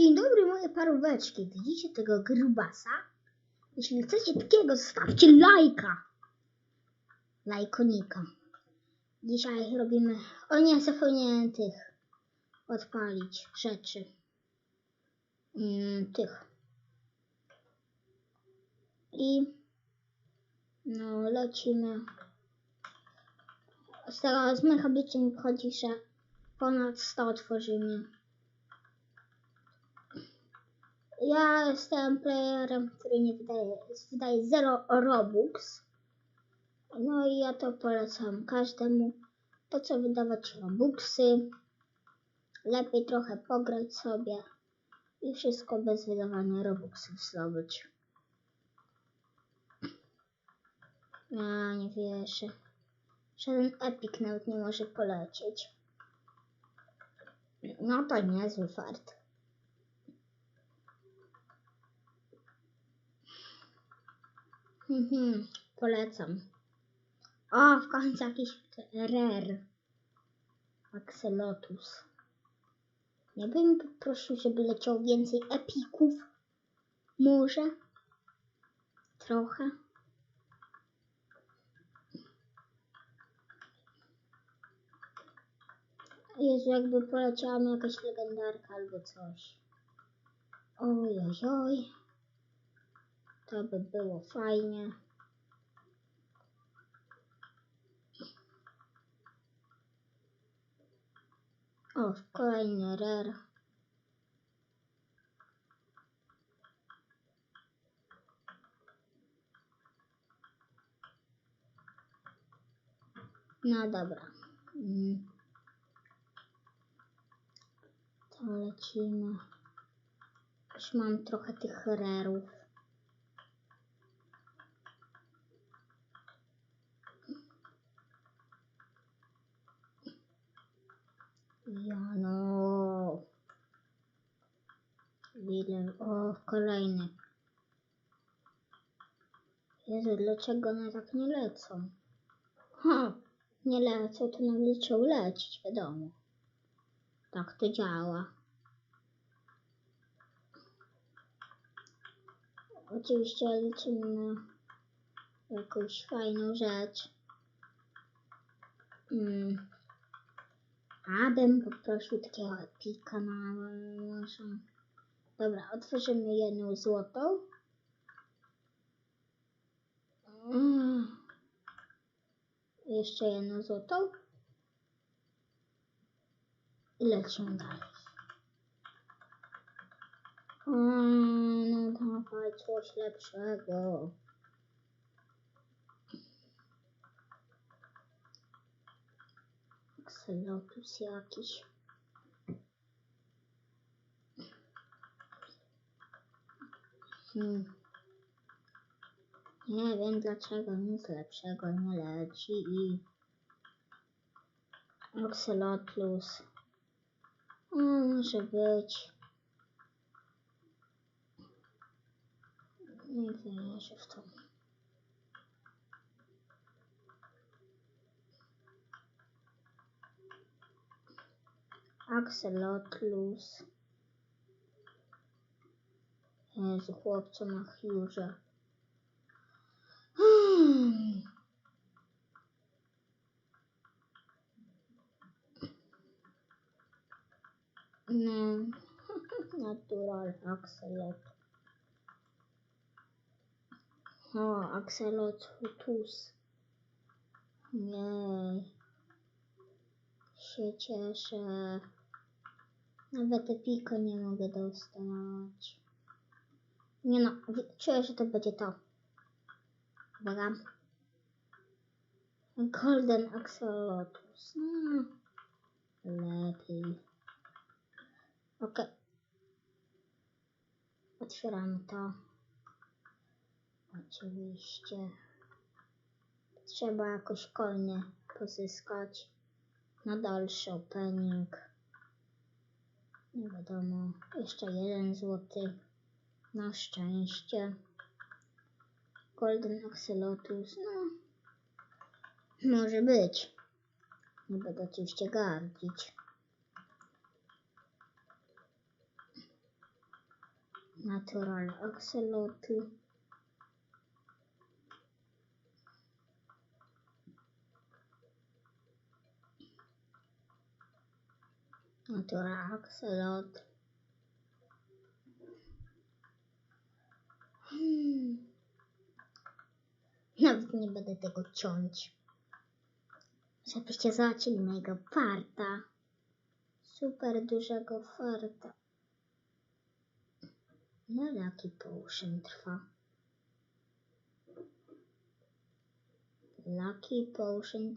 Dzień dobry moje paróweczki. Widzicie tego grubasa? Jeśli chcecie takiego, zostawcie lajka. Lajkonika. Dzisiaj robimy... O nie, zapomniałem tych odpalić rzeczy. Mm, tych. I no lecimy. Z tego z mych obliczeń wychodzi, że ponad 100 otworzymy. Ja jestem playerem, który nie wydaje, wydaje 0 Robux. No i ja to polecam każdemu. Po co wydawać Robuxy? Lepiej trochę pograć sobie i wszystko bez wydawania Robuxów zdobyć. Ja nie wierzę. Żaden Epic nawet nie może polecieć. No to niezły fart. Mhm, polecam. O, w końcu jakiś rare. Axelotus. Nie bym poprosił, żeby leciał więcej epików. Może? Trochę. Jezu, jakby poleciała mi jakaś legendarka albo coś. Oj, oj, oj. To by było fajnie. O, kolejny rare. No dobra. Mm. To lecimy. Już mam trochę tych rarów. Ile? O, kolejny. Jezu, dlaczego one tak nie lecą? Ha, nie lecą, to nam liczą lecieć, wiadomo. Tak to działa. Oczywiście liczymy na jakąś fajną rzecz. Mm. A bym poprosił takiego epika na może. Dobra, otworzymy jedną złotą. Mm. Jeszcze jedną złotą. I lecimy dalej. O, no dawaj coś lepszego. Axelotus jakiś. Hmm. Nie wiem dlaczego nic lepszego nie leci i Axelotlus. O, może być. Nie wierzę w to. Axelotlus. Jezu, chłopco ma hiurze. Hmm. No, natural axolot. O, axolotus. Jej. Się cieszę. Nawet epiko nie mogę dostać. Nie no, czuję, że to będzie to. Uwaga. Golden Axolotus. Hmm. Lepiej. Okej. Otwieramy to. Oczywiście. Trzeba jakoś kolnie pozyskać na dalszy opening. Nie wiadomo. Jeszcze jeden złoty. Na szczęście. Golden Axolotus. No. Może być. Nie będę oczywiście gardzić. Natural Axolotl. Natural Axolotl. Hmm. Nawet nie będę tego ciąć. Żebyście zobaczyli mojego farta. Super dużego farta. Ile Lucky Potion trwa? Lucky Potion.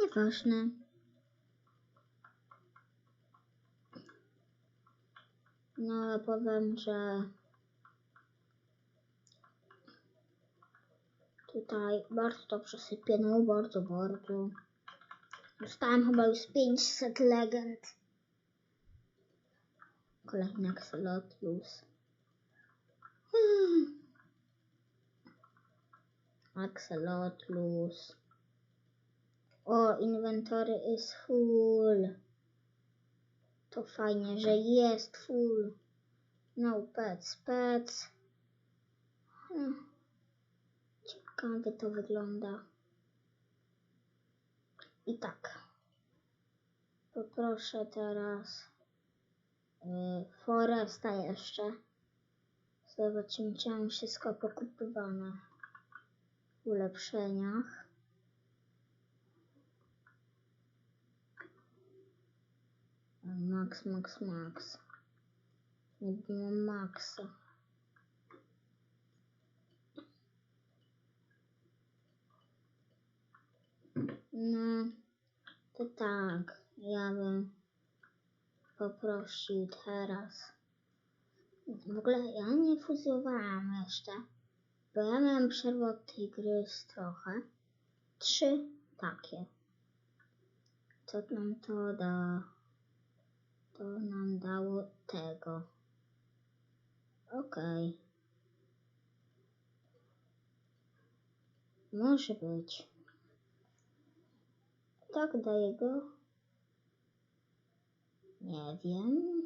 Nieważne. No, powiem, że tutaj bardzo dobrze sypie, no bardzo, bardzo. Dostałem chyba już 500 legend. Kolejny Axolotlus. Hmm. Axolotlus. O, inventory is full. To fajnie, że jest full. No pets, pets. Hmm. Ciekawie to wygląda. I tak. Poproszę teraz yy, Foresta jeszcze. Zobaczymy, czy mam wszystko pokupywane w ulepszeniach. Max, max, max. Niby mam maksa. No, to tak, ja bym poprosił teraz. W ogóle ja nie fuzjowałam jeszcze, bo ja miałam przerwę od tej gry trochę. Trzy takie. Co nam to da? To nam dało tego. Okej. Może być. Tak daję go. Nie wiem.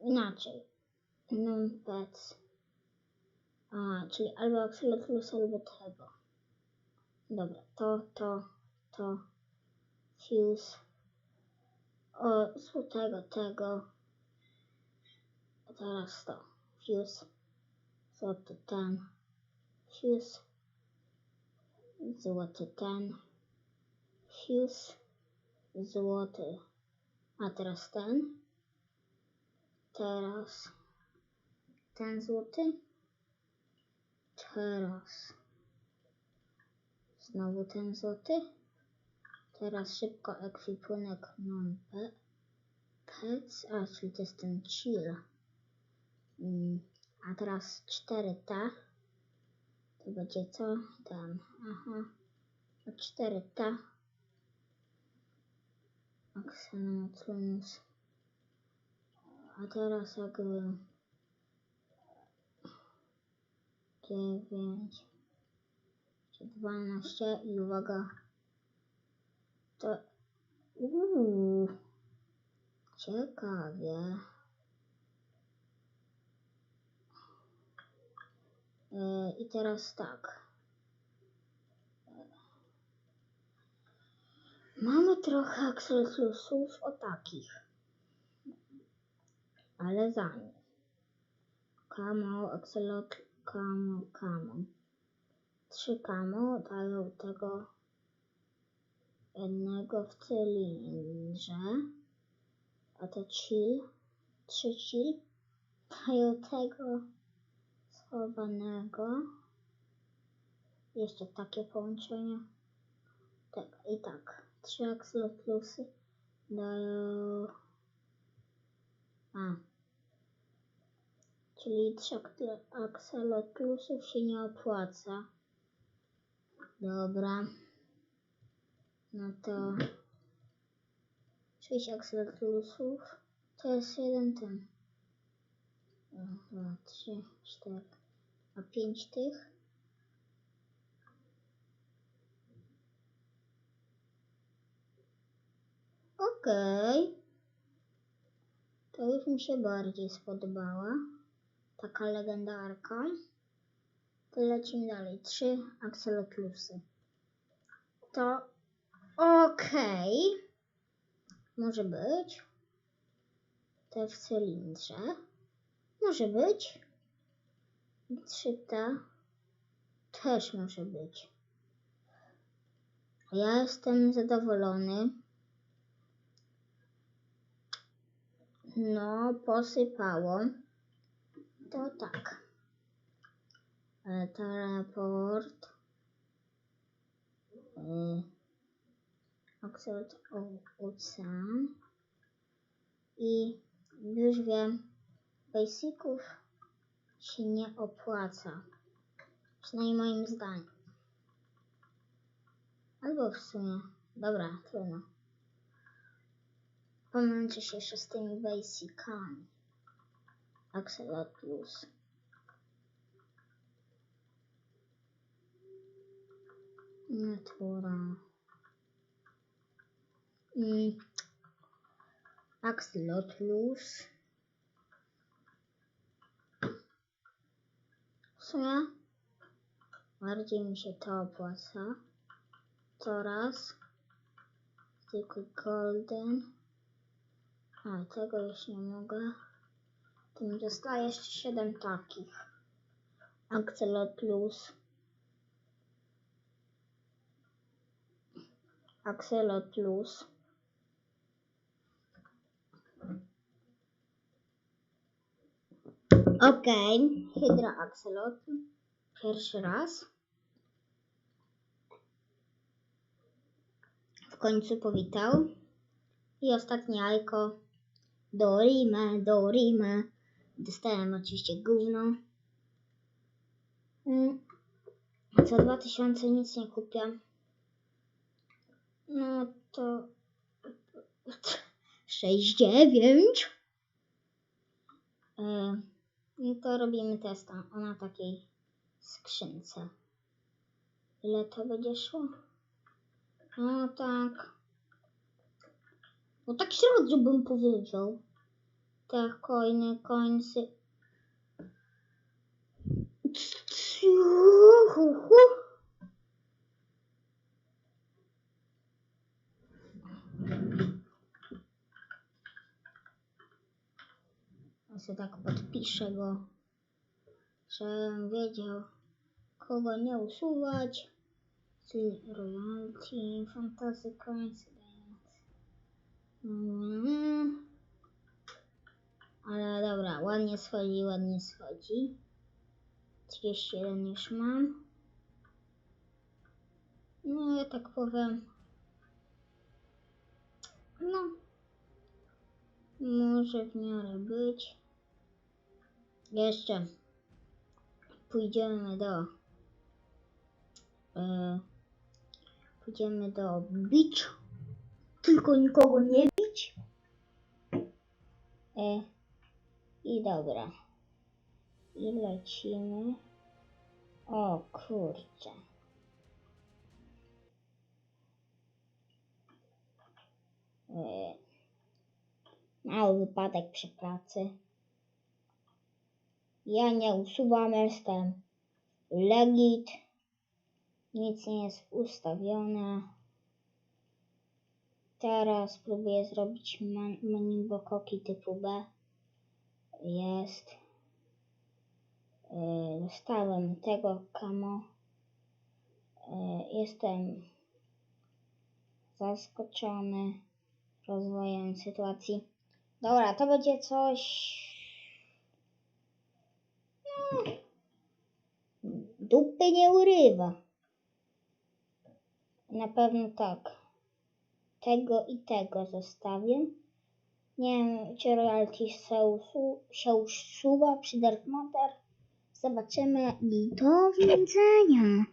Inaczej. Numpets. A, czyli albo Axolotlus, albo tego. Dobra, to, to, to. Fuse. O, złotego tego. A teraz to. Fuse. Złoty ten. Fuse. Złoty ten. Fuse. Złoty. A teraz ten. Teraz ten złoty. Teraz znowu ten złoty. Teraz szybko ekwipunek non pe- pets, a czyli to jest ten chill. Mm, A teraz 4T. To będzie co? Ten. Aha. A 4T. Axenotlunus. A teraz jakby 9 12 i uwaga to uuu, ciekawie. E, i teraz tak. Mamy trochę akselsusów o takich. Ale zanim Kamo, Axolot, Kamo, Kamo. Trzy Kamo dają tego jednego w cylindrze, a te chill, trzy chill dają tego schowanego. Jeszcze takie połączenie. Tak, i tak. Trzy Axolotlusy dają... A, Czyli trzech akselotlusów się nie opłaca. Dobra. No to 6 akselotlusów. To jest jeden ten. Raz, Dwa, trzy, cztery. A pięć tych. Okej. To już mi się bardziej spodobała. Taka legendarka. To lecimy dalej. Trzy akselotlusy. To okej. Może być. Te w cylindrze. Może być. Trzy te. Też może być. Ja jestem zadowolony. No, posypało. To tak. Teleport. E, Oxford O- Ocean. I już wiem, basiców się nie opłaca. Przynajmniej moim zdaniem. Albo w sumie. Dobra, trudno. Pomęczę się jeszcze z tymi basicami. Axelot plus. Natura. Mm. Axolotlus. W sumie bardziej mi się to opłaca. Coraz. Zwykły golden. A, tego już nie mogę. To mi zostaje jeszcze 7 takich. Axolotlus. Axolotlus. Okej, Hydra Axolot. Pierwszy raz. W końcu powitał. I ostatnie jajko. Dorime, Dorime. Dostałem oczywiście gówno. Mm. Za 2000 nic nie kupię. No to 6,9. E, No to robimy testa na takiej skrzynce. Ile to będzie szło? No tak. No tak średnio bym powiedział. Te coiny, coinsy. Ciuchuchu. Sobie tak podpiszę go, żebym wiedział, kogo nie usuwać. Czyli royalty, fantasy coincidence. Mm. Ale dobra, ładnie schodzi, ładnie schodzi. 31 już mam. No, ja tak powiem. No. Może w miarę być. Jeszcze pójdziemy do. E, pójdziemy do beach. Tylko nikogo nie bić. E, I dobra. I lecimy. O kurczę. E, mały wypadek przy pracy. Ja nie usuwam, jestem legit. Nic nie jest ustawione. Teraz spróbuję zrobić man- typu B. Jest. Yy, Dostałem tego kamo. Yy, Jestem zaskoczony rozwojem sytuacji. Dobra, to będzie coś. No, dupy nie urywa. Na pewno tak. Tego i tego zostawię. Nie wiem, czy royalty się, usu- się usuwa przy Dark Matter. Zobaczymy i do widzenia.